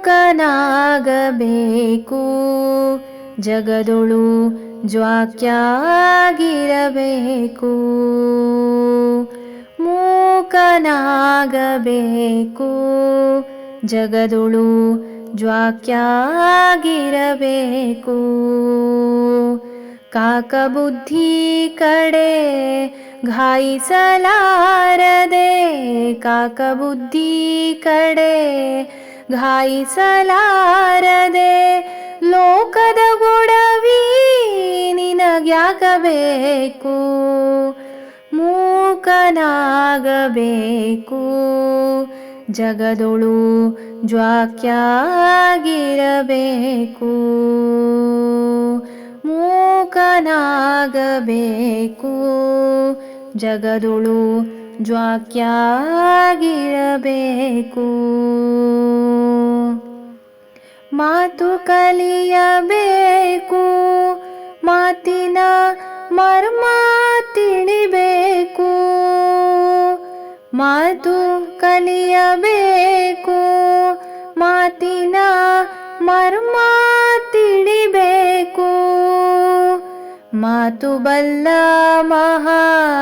ಮೂಕನಾಗಬೇಕು ಜಗದೊಳು ಜ್ವಾಕ್ಯಾಗಿರಬೇಕು. ಮೂಕನಾಗಬೇಕು. ಜಗದೊಳು ಜ್ವಾಕ್ಯಾಗಿರಬೇಕು. ಕಾಕಬುದ್ಧಿ ಕಡೆ ಘಾಯಿಸಲಾರದೆ ಕಾಕಬುದ್ಧಿ ಕಡೆ ಘಾಯಿಸಲಾರದೆ ಲೋಕದ ಗುಡವೀ ನಿನಗ್ಯಾಗಬೇಕು ಮೂಕನಾಗಬೇಕು. ಜಗದೊಳು ಜ್ವಾಕ್ಯಾಗಿರಬೇಕು ಮೂಕನಾಗಬೇಕು. ಜಗದೊಳು ಜ್ವಾಕ್ಯಾಗಿರಬೇಕು. ಮಾತು ಕಲಿಯಬೇಕು. ಮಾತಿನ ಮರ್ಮ ತಿಳಿಬೇಕು. ಮಾತು ಕಲಿಯಬೇಕು. ಮಾತಿನ ಮರ್ಮ ತಿಳಿಬೇಕು. ಮಾತು ಬಲ್ಲ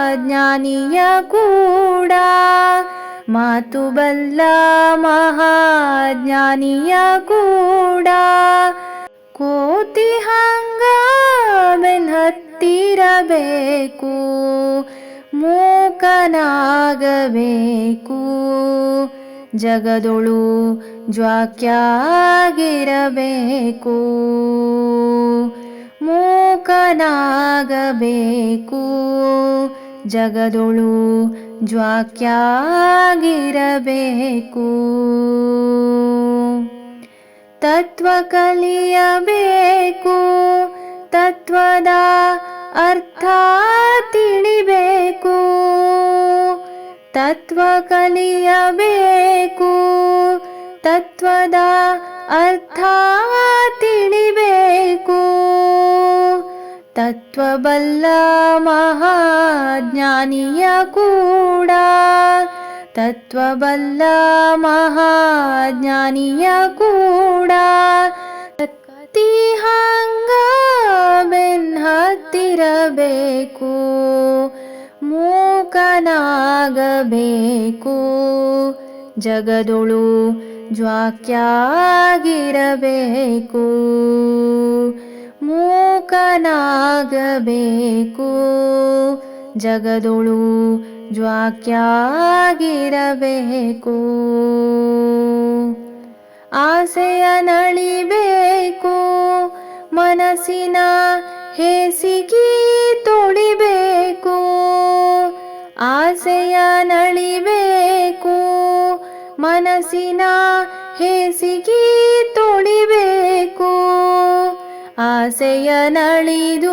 ಮಹಾಜ್ಞಾನಿಯ ಕೂಡ. ಮಾತು ಬಲ್ಲ ಮಹಾಜ್ಞಾನಿಯ ಕೂಡ. ಕೋತಿ ಹಂಗ ಬೆನ್ಹತ್ತಿರಬೇಕು ಮೂಕನಾಗಬೇಕು. ಜಗದೊಳು ಜ್ವಾಕ್ಯಾಗಿರಬೇಕು ಮೂಕನಾಗಬೇಕು. ಜಗದೊಳು ಜ್ವಾಕ್ಯಾಗಿರಬೇಕು. ತತ್ವ ಕಲಿಯಬೇಕು. ತತ್ವದ ಅರ್ಥ ತಿಳಿಬೇಕು. ತತ್ವ ಕಲಿಯಬೇಕು. ತತ್ವದ ಅರ್ಥ ತತ್ವಬಲ್ಲ ಮಹಾಜ್ಞಾನಿಯ ಕೂಡ. ತತ್ವಬಲ್ಲ ಮಹಾಜ್ಞಾನಿಯ ಕೂಡ. ಕತಿ ಹಂಗ ಬೆನ್ನತ್ತಿರಬೇಕು ಮೂಕನಾಗಬೇಕು. ಜಗದೊಳು ಜ್ವಾಕ್ಯಾಗಿರಬೇಕು. ಮೂಕನಾಗಬೇಕು. ಜಗದೊಳು ಜ್ವಾಕ್ಯಾಗಿರಬೇಕು. ಆಸೆಯ ನಳಿಬೇಕು. ಮನಸ್ಸಿನ ಹೇಸಿಗೆ ತೊಳಿಬೇಕು. ಆಸೆಯ ನಳಿಬೇಕು. ಮನಸ್ಸಿನ ಹೇಸಿಗೆ ತೊಳಿಬೇಕು. ಆಸೆಯ ನಳಿದು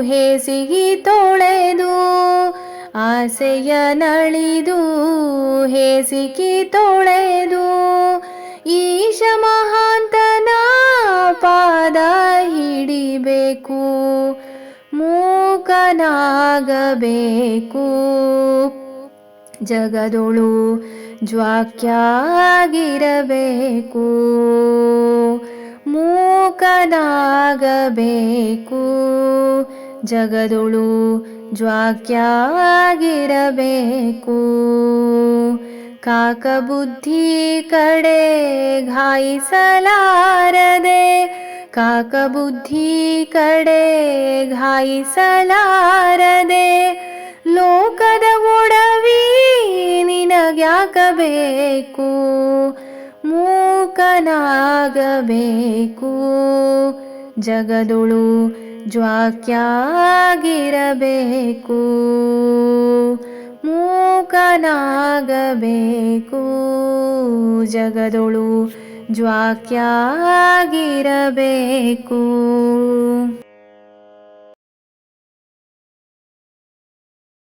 ಹೇಸಿಗಿ ತೊಳೆದು. ಆಸೆಯ ನಳಿದು ಹೇಸಿಗಿ ತೊಳೆದು. ಈಶ ಮಹಾಂತನ ಪಾದ ಹಿಡಿಬೇಕು, ಮೂಕನಾಗಬೇಕು. ಜಗದೊಳು ಜ್ವಾಕ್ಯಾಗಿರಬೇಕು. ಮೂಕನಾಗಬೇಕು ಜಗದುಳು ಜ್ವಾಕ್ಯಾಗಿರಬೇಕು ಕಾಕಬುದ್ಧಿ ಕಡೆ ಘಾಯಿಸಲಾರದೆ. ಕಾಕಬುದ್ಧಿ ಕಡೆ ಘಾಯಿಸಲಾರದೆ. ಲೋಕದ ಒಡವಿ ನಿನಗ್ಯಾಕಬೇಕು. ಮೂಕನಾಗಬೇಕು. ಜಗದೊಳು ಜ್ವಾಕ್ಯಾಗಿರಬೇಕು. ಮೂಕನಾಗಬೇಕು. ಜಗದೊಳು ಜ್ವಾಕ್ಯಾಗಿರಬೇಕು.